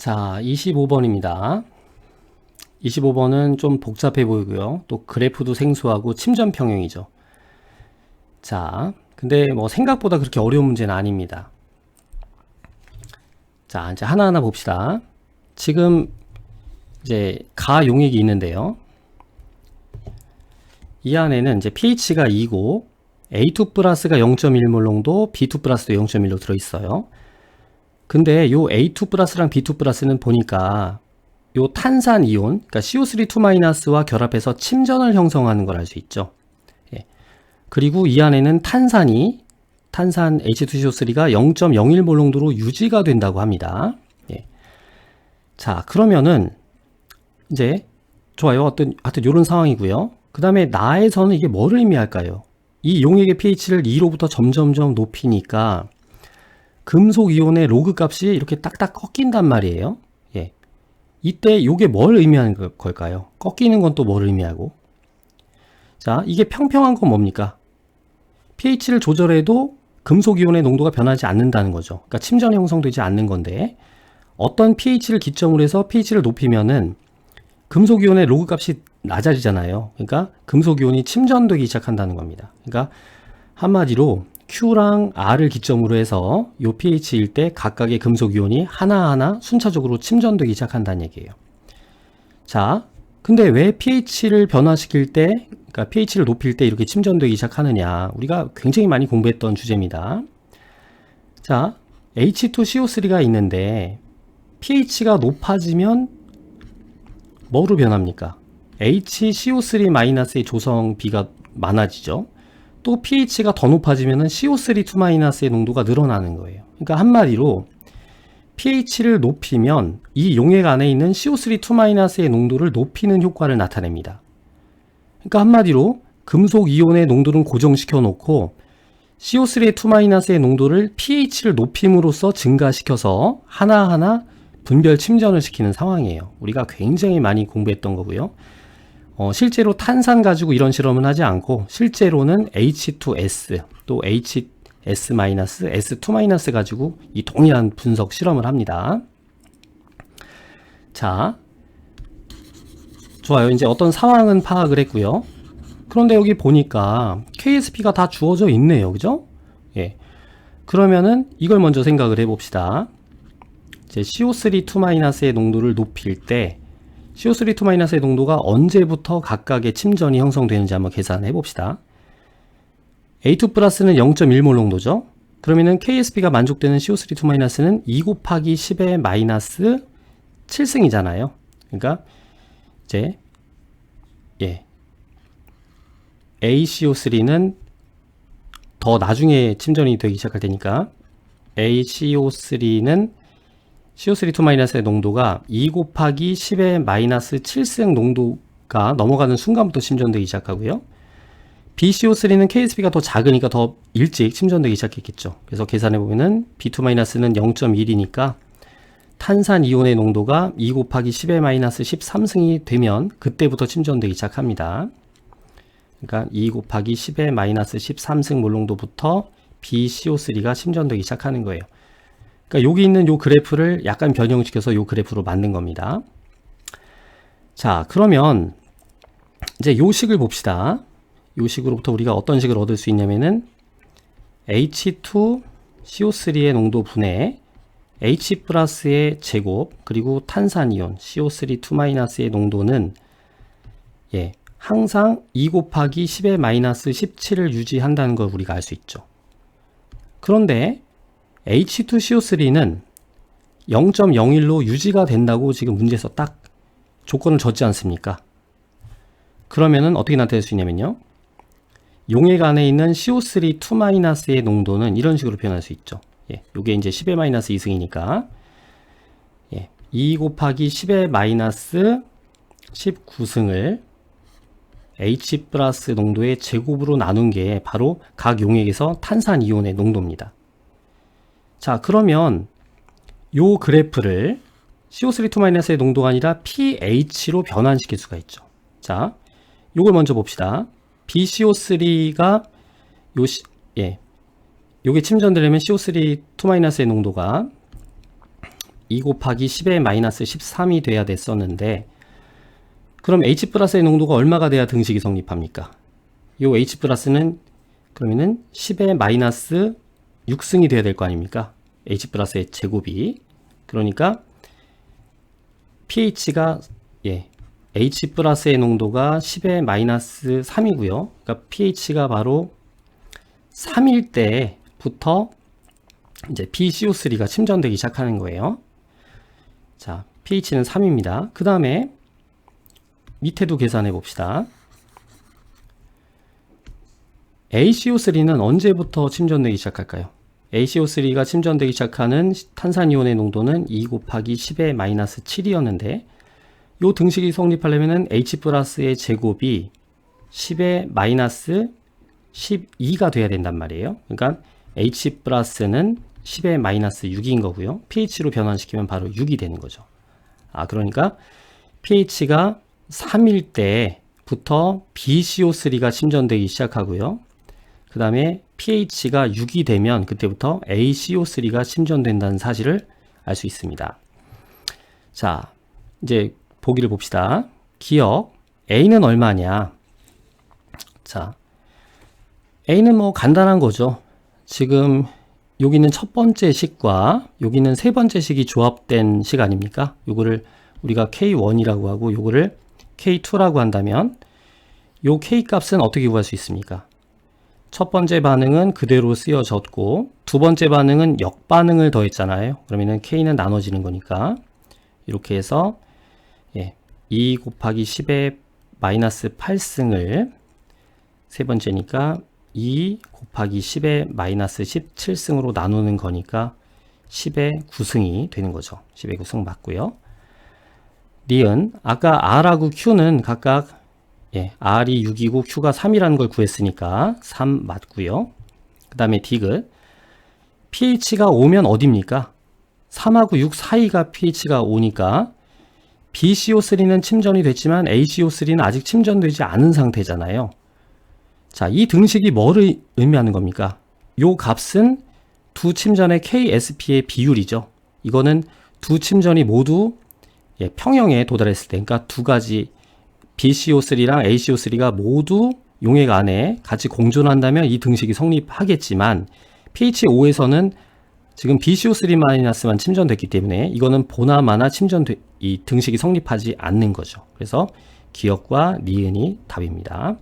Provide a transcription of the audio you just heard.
자, 25번입니다. 25번은 좀 복잡해 보이고요. 또 그래프도 생소하고 침전 평형이죠. 자, 근데 뭐 생각보다 그렇게 어려운 문제는 아닙니다. 자, 이제 하나하나 봅시다. 지금 이제 가 용액이 있는데요. 이 안에는 이제 pH가 2고 A2 플러스가 0.1몰 농도, B2 플러스도 0.1로 들어있어요. 근데 요 A2 플러스랑 B2 플러스는 보니까 요 탄산 이온, 그러니까 CO3-2-와 결합해서 침전을 형성하는 걸 알 수 있죠. 예. 그리고 이 안에는 탄산이 탄산 H2CO3가 0.01몰 농도로 유지가 된다고 합니다. 예. 자, 그러면은 이제 좋아요. 어떤 하여튼 요런 상황이고요. 그다음에 나에서는 이게 뭐를 의미할까요? 이 용액의 pH를 2로부터 점점점 높이니까 금속 이온의 로그 값이 이렇게 딱딱 꺾인단 말이에요. 예. 이때 요게 뭘 의미하는 걸- 걸까요? 꺾이는 건 또 뭘 의미하고? 자, 이게 평평한 건 뭡니까? pH를 조절해도 금속 이온의 농도가 변하지 않는다는 거죠. 그러니까 침전 형성되지 않는 건데 어떤 pH를 기점으로 해서 pH를 높이면은 금속 이온의 로그 값이 낮아지잖아요. 그러니까 금속 이온이 침전되기 시작한다는 겁니다. 그러니까 한마디로 Q랑 R을 기점으로 해서 요 pH일 때 각각의 금속 이온이 하나하나 순차적으로 침전되기 시작한다는 얘기예요. 자, 근데 왜 pH를 변화시킬 때, 그러니까 pH를 높일 때 이렇게 침전되기 시작하느냐? 우리가 굉장히 많이 공부했던 주제입니다. 자, H2CO3가 있는데 pH가 높아지면 뭐로 변합니까? HCO3-의 조성 비가 많아지죠. 또 pH가 더 높아지면 CO3-의 농도가 늘어나는 거예요. 그러니까 한마디로 pH를 높이면 이 용액 안에 있는 CO3-의 농도를 높이는 효과를 나타냅니다. 그러니까 한마디로 금속 이온의 농도는 고정시켜 놓고 CO3-의 농도를 pH를 높임으로써 증가시켜서 하나하나 분별 침전을 시키는 상황이에요. 우리가 굉장히 많이 공부했던 거고요. 어, 실제로 탄산 가지고 이런 실험은 하지 않고 실제로는 H2S 또 HS-, S2- 가지고 이 동일한 분석 실험을 합니다. 자, 좋아요. 이제 어떤 상황은 파악을 했고요. 그런데 여기 보니까 KSP가 다 주어져 있네요. 그죠? 예. 그러면은 이걸 먼저 생각을 해봅시다. 이제 CO3-2-의 농도를 높일 때 CO3-2-의 농도가 언제부터 각각의 침전이 형성되는지 한번 계산해 봅시다. A2 플러스는 0.1몰 농도죠. 그러면은 KSP가 만족되는 CO3-2-는 2 곱하기 10의 마이너스 7승이잖아요. 그러니까 이제 예 ACO3는 더 나중에 침전이 되기 시작할 테니까 ACO3는 CO3-2-의 농도가 2 곱하기 10의 마이너스 7승 농도가 넘어가는 순간부터 침전되기 시작하고요. BCO3는 KSP가 더 작으니까 더 일찍 침전되기 시작했겠죠. 그래서 계산해 보면은 B2-는 0.1이니까 탄산 이온의 농도가 2 곱하기 10의 마이너스 13승이 되면 그때부터 침전되기 시작합니다. 그러니까 2 곱하기 10의 마이너스 13승 몰농도부터 BCO3가 침전되기 시작하는 거예요. 그러니까 여기 있는 요 그래프를 약간 변형시켜서 요 그래프로 만든 겁니다. 자, 그러면 이제 요 식을 봅시다. 요 식으로부터 우리가 어떤 식을 얻을 수 있냐면은 H2CO3의 농도 분의 H 플러스의 제곱 그리고 탄산이온 CO3-2-의 농도는 예, 항상 2 곱하기 10의 마이너스 17을 유지한다는 걸 우리가 알 수 있죠. 그런데 H2CO3는 0.01로 유지가 된다고 지금 문제에서 딱 조건을 줬지 않습니까? 그러면은 어떻게 나타낼 수 있냐면요. 용액 안에 있는 CO3-2-의 농도는 이런 식으로 표현할 수 있죠. 예, 요게 이제 10의 마이너스 2승이니까 예, 2 곱하기 10의 마이너스 19승을 H 플러스 농도의 제곱으로 나눈 게 바로 각 용액에서 탄산 이온의 농도입니다. 자, 그러면 요 그래프를 CO3-2-의 농도가 아니라 pH로 변환시킬 수가 있죠. 자, 요걸 먼저 봅시다. BCO3가 요 시, 예. 요게 침전되려면 CO3-2-의 농도가 2 곱하기 10의 마이너스 13이 돼야 됐었는데 그럼 H 플러스의 농도가 얼마가 돼야 등식이 성립합니까? 요 H 플러스는 그러면은 10의 마이너스 6승이 돼야 될 거 아닙니까? H 플러스의 제곱이 그러니까 pH가 예 H 플러스의 농도가 10의 마이너스 3이고요. 그러니까 pH가 바로 3일 때부터 이제 PCO3가 침전되기 시작하는 거예요. 자, pH는 3입니다. 그 다음에 밑에도 계산해 봅시다. ACO3는 언제부터 침전되기 시작할까요? ACO3가 침전되기 시작하는 탄산이온의 농도는 2 곱하기 10의 마이너스 7이었는데 요 등식이 성립하려면은 H 플러스의 제곱이 10의 마이너스 12가 돼야 된단 말이에요. 그러니까 H 플러스는 10의 마이너스 6인 거고요. pH로 변환시키면 바로 6이 되는 거죠. 아, 그러니까 pH가 3일 때부터 BCO3가 침전되기 시작하고요. 그 다음에 pH가 6이 되면 그때부터 ACO3가 침전된다는 사실을 알 수 있습니다. 자, 이제 보기를 봅시다. 기억 A는 얼마냐? 자, A는 뭐 간단한 거죠. 지금 여기는 첫 번째 식과 여기는 세 번째 식이 조합된 식 아닙니까? 요거를 우리가 K1이라고 하고 요거를 K2라고 한다면 요 K 값은 어떻게 구할 수 있습니까? 첫 번째 반응은 그대로 쓰여졌고 두 번째 반응은 역반응을 더했잖아요. 그러면은 K는 나눠지는 거니까 이렇게 해서 예, 2 곱하기 10의 마이너스 8승을 세 번째니까 2 곱하기 10의 마이너스 17승으로 나누는 거니까 10의 9승이 되는 거죠. 10의 9승 맞고요. 니은 아까 R하고 Q는 각각 예, R이 6이고 Q가 3이라는 걸 구했으니까 3 맞고요. 그 다음에 디귿 pH가 5면 어딥니까? 3하고 6 사이가 pH가 5니까 BCO3는 침전이 됐지만 ACO3는 아직 침전되지 않은 상태잖아요. 자, 이 등식이 뭐를 의미하는 겁니까? 요 값은 두 침전의 KSP의 비율이죠. 이거는 두 침전이 모두 예, 평형에 도달했을 때, 그러니까 두 가지 BCO3랑 ACO3가 모두 용액 안에 같이 공존한다면 이 등식이 성립하겠지만 pH 5에서는 지금 BCO3-만 침전됐기 때문에 이거는 보나마나 침전 이 등식이 성립하지 않는 거죠. 그래서 기억과 니은이 답입니다.